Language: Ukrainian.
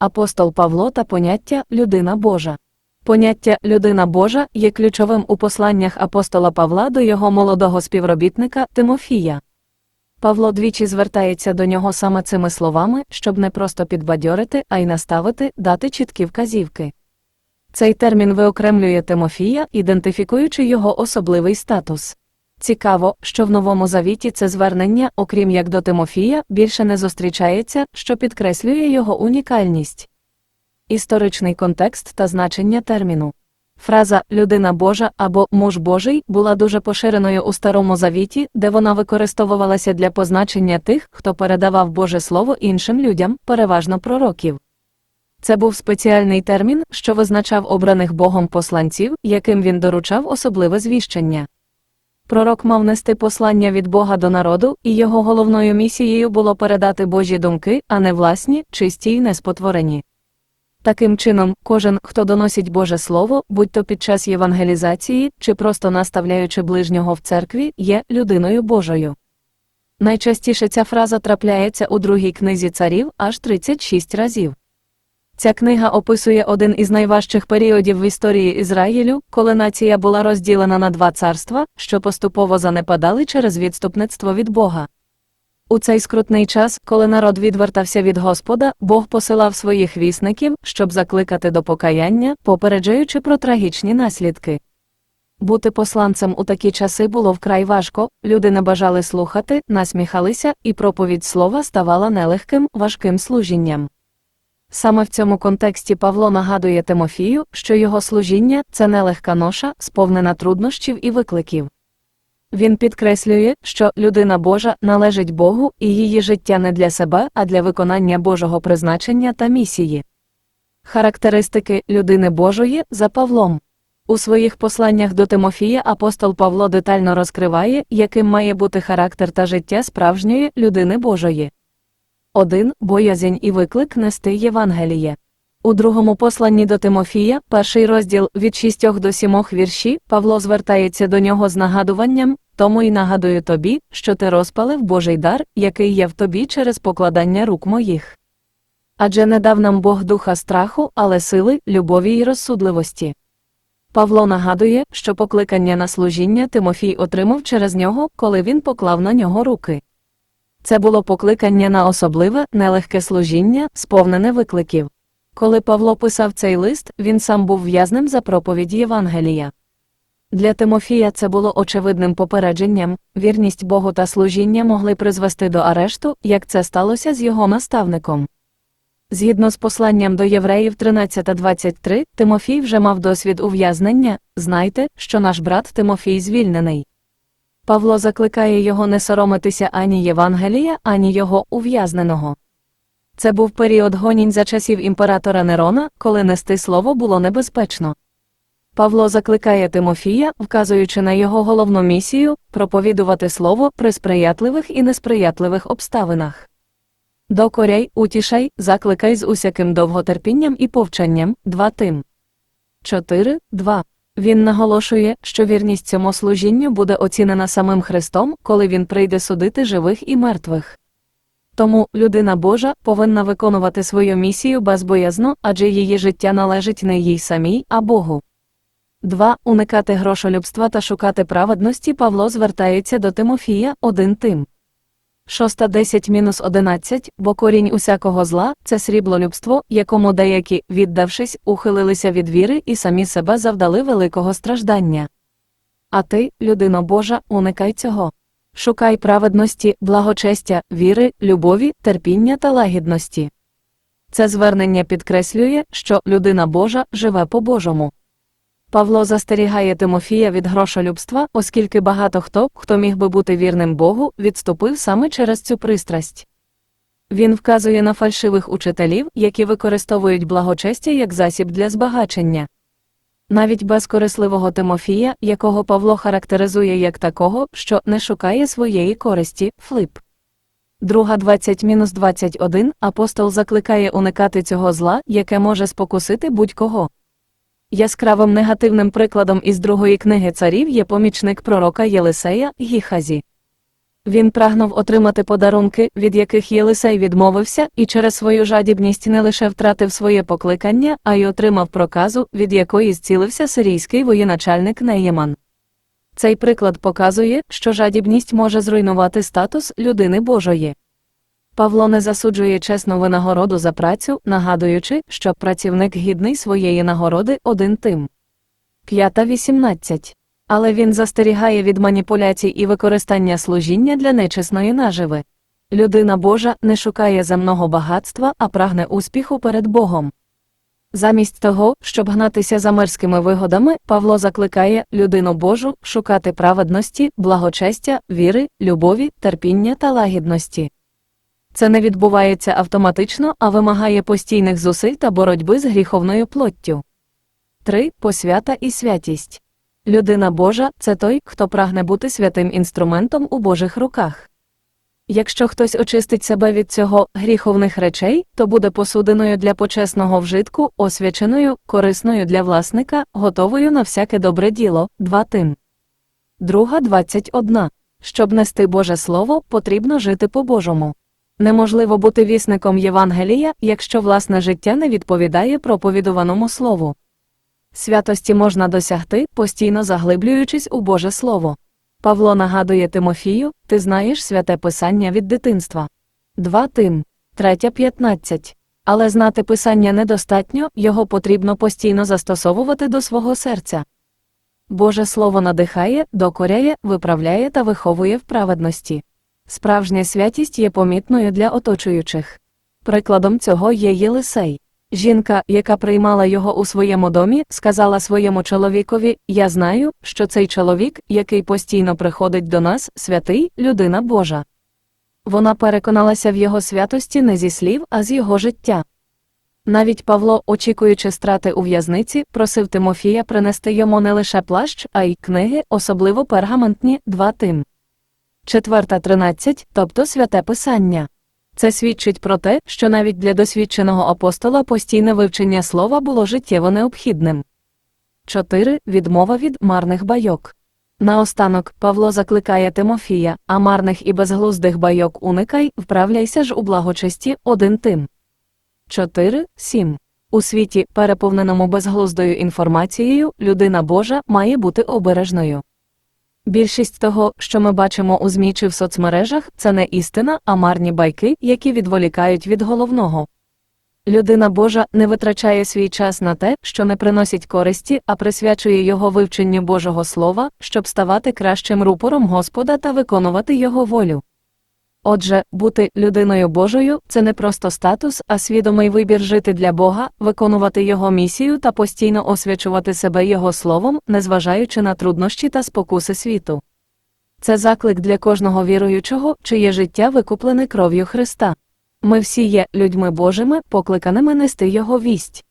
Апостол Павло та поняття людина Божа. Поняття людина Божа є ключовим у посланнях апостола Павла до його молодого співробітника Тимофія. Павло двічі звертається до нього саме цими словами, щоб не просто підбадьорити, а й наставити, дати чіткі вказівки. Цей термін виокремлює Тимофія, ідентифікуючи його особливий статус. Цікаво, що в Новому Завіті це звернення, окрім як до Тимофія, більше не зустрічається, що підкреслює його унікальність. Історичний контекст та значення терміну. Фраза людина Божа або муж Божий була дуже поширеною у Старому Завіті, де вона використовувалася для позначення тих, хто передавав Боже Слово іншим людям, переважно пророків. Це був спеціальний термін, що визначав обраних Богом посланців, яким він доручав особливе звіщення. Пророк мав нести послання від Бога до народу, і його головною місією було передати Божі думки, а не власні, чисті й неспотворені. Таким чином, кожен, хто доносить Боже Слово, будь то під час євангелізації чи просто наставляючи ближнього в церкві, є людиною Божою. Найчастіше ця фраза трапляється у другій книзі царів аж 36 разів. Ця книга описує один із найважчих періодів в історії Ізраїлю, коли нація була розділена на два царства, що поступово занепадали через відступництво від Бога. У цей скрутний час, коли народ відвертався від Господа, Бог посилав своїх вісників, щоб закликати до покаяння, попереджаючи про трагічні наслідки. Бути посланцем у такі часи було вкрай важко, люди не бажали слухати, насміхалися, і проповідь слова ставала нелегким, важким служінням. Саме в цьому контексті Павло нагадує Тимофію, що його служіння це нелегка ноша, сповнена труднощів і викликів. Він підкреслює, що людина Божа належить Богу і її життя не для себе, а для виконання Божого призначення та місії. Характеристики людини Божої за Павлом. У своїх посланнях до Тимофія апостол Павло детально розкриває, яким має бути характер та життя справжньої людини Божої. 1. Боязень і виклик нести Євангеліє. У другому посланні до Тимофія, перший розділ від 6 до 7 вірші, Павло звертається до нього з нагадуванням, тому й нагадую тобі, що ти розпалив Божий дар, який є в тобі через покладання рук моїх. Адже не дав нам Бог духа страху, але сили, любові й розсудливості. Павло нагадує, що покликання на служіння Тимофій отримав через нього, коли він поклав на нього руки. Це було покликання на особливе, нелегке служіння, сповнене викликів. Коли Павло писав цей лист, він сам був в'язним за проповідь Євангелія. Для Тимофія це було очевидним попередженням, вірність Богу та служіння могли призвести до арешту, як це сталося з його наставником. Згідно з посланням до євреїв 13.23, Тимофій вже мав досвід ув'язнення знайте, що наш брат Тимофій звільнений. Павло закликає його не соромитися ані Євангелія, ані його ув'язненого. Це був період гонінь за часів імператора Нерона, коли нести слово було небезпечно. Павло закликає Тимофія, вказуючи на його головну місію проповідувати слово при сприятливих і несприятливих обставинах. Докоряй, утішай, закликай з усяким довготерпінням і повчанням, 2 тим. 4, 2. Він наголошує, що вірність цьому служінню буде оцінена самим Христом, коли він прийде судити живих і мертвих. Тому людина Божа повинна виконувати свою місію безбоязно, адже її життя належить не їй самій, а Богу. 2. Уникати грошолюбства та шукати праведності Павло звертається до Тимофія один тим. 6.10-11, бо корінь усякого зла це сріблолюбство, якому деякі, віддавшись, ухилилися від віри і самі себе завдали великого страждання. А ти, людино Божа, уникай цього. Шукай праведності, благочестя, віри, любові, терпіння та лагідності. Це звернення підкреслює, що людина Божа живе по-божому. Павло застерігає Тимофія від грошолюбства, оскільки багато хто, хто міг би бути вірним Богу, відступив саме через цю пристрасть. Він вказує на фальшивих учителів, які використовують благочестя як засіб для збагачення. Навіть без корисливого Тимофія, якого Павло характеризує як такого, що не шукає своєї користі, флип. Друга 20-21 апостол закликає уникати цього зла, яке може спокусити будь-кого. Яскравим негативним прикладом із другої книги царів є помічник пророка Єлисея Гіхазі. Він прагнув отримати подарунки, від яких Єлисей відмовився, і через свою жадібність не лише втратив своє покликання, а й отримав проказу, від якої зцілився сирійський воєначальник Неєман. Цей приклад показує, що жадібність може зруйнувати статус людини Божої. Павло не засуджує чесну винагороду за працю, нагадуючи, що працівник гідний своєї нагороди один тим. 5.18. Але він застерігає від маніпуляцій і використання служіння для нечесної наживи. Людина Божа не шукає земного багатства, а прагне успіху перед Богом. Замість того, щоб гнатися за мирськими вигодами, Павло закликає людину Божу шукати праведності, благочестя, віри, любові, терпіння та лагідності. Це не відбувається автоматично, а вимагає постійних зусиль та боротьби з гріховною плоттю. 3. Посвята і святість. Людина Божа це той, хто прагне бути святим інструментом у Божих руках. Якщо хтось очистить себе від цього гріховних речей, то буде посудиною для почесного вжитку, освяченою, корисною для власника, готовою на всяке добре діло. 2 тим. Друга 21. Щоб нести Боже Слово, потрібно жити по-божому. Неможливо бути вісником Євангелія, якщо власне життя не відповідає проповідуваному слову. Святості можна досягти, постійно заглиблюючись у Боже Слово. Павло нагадує Тимофію, ти знаєш святе писання від дитинства. 2 Тим. 3 15. Але знати писання недостатньо, його потрібно постійно застосовувати до свого серця. Боже Слово надихає, докоряє, виправляє та виховує в праведності. Справжня святість є помітною для оточуючих. Прикладом цього є Єлисей. Жінка, яка приймала його у своєму домі, сказала своєму чоловікові: Я знаю, що цей чоловік, який постійно приходить до нас, святий, людина Божа. Вона переконалася в його святості не зі слів, а з його життя. Навіть Павло, очікуючи страти у в'язниці, просив Тимофія принести йому не лише плащ, а й книги, особливо пергаментні, два тим. Четверта тринадцять, тобто святе писання. Це свідчить про те, що навіть для досвідченого апостола постійне вивчення слова було життєво необхідним. 4. Відмова від марних байок. Наостанок Павло закликає Тимофія, а марних і безглуздих байок уникай, вправляйся ж у благочесті один тим. 4. 7. У світі, переповненому безглуздою інформацією, людина Божа має бути обережною. Більшість того, що ми бачимо у ЗМІ чи в соцмережах, це не істина, а марні байки, які відволікають від головного. Людина Божа не витрачає свій час на те, що не приносить користі, а присвячує його вивченню Божого Слова, щоб ставати кращим рупором Господа та виконувати його волю. Отже, бути людиною Божою це не просто статус, а свідомий вибір жити для Бога, виконувати його місію та постійно освячувати себе Його словом, незважаючи на труднощі та спокуси світу. Це заклик для кожного віруючого, чиє життя викуплене кров'ю Христа. Ми всі є людьми Божими, покликаними нести Його вість.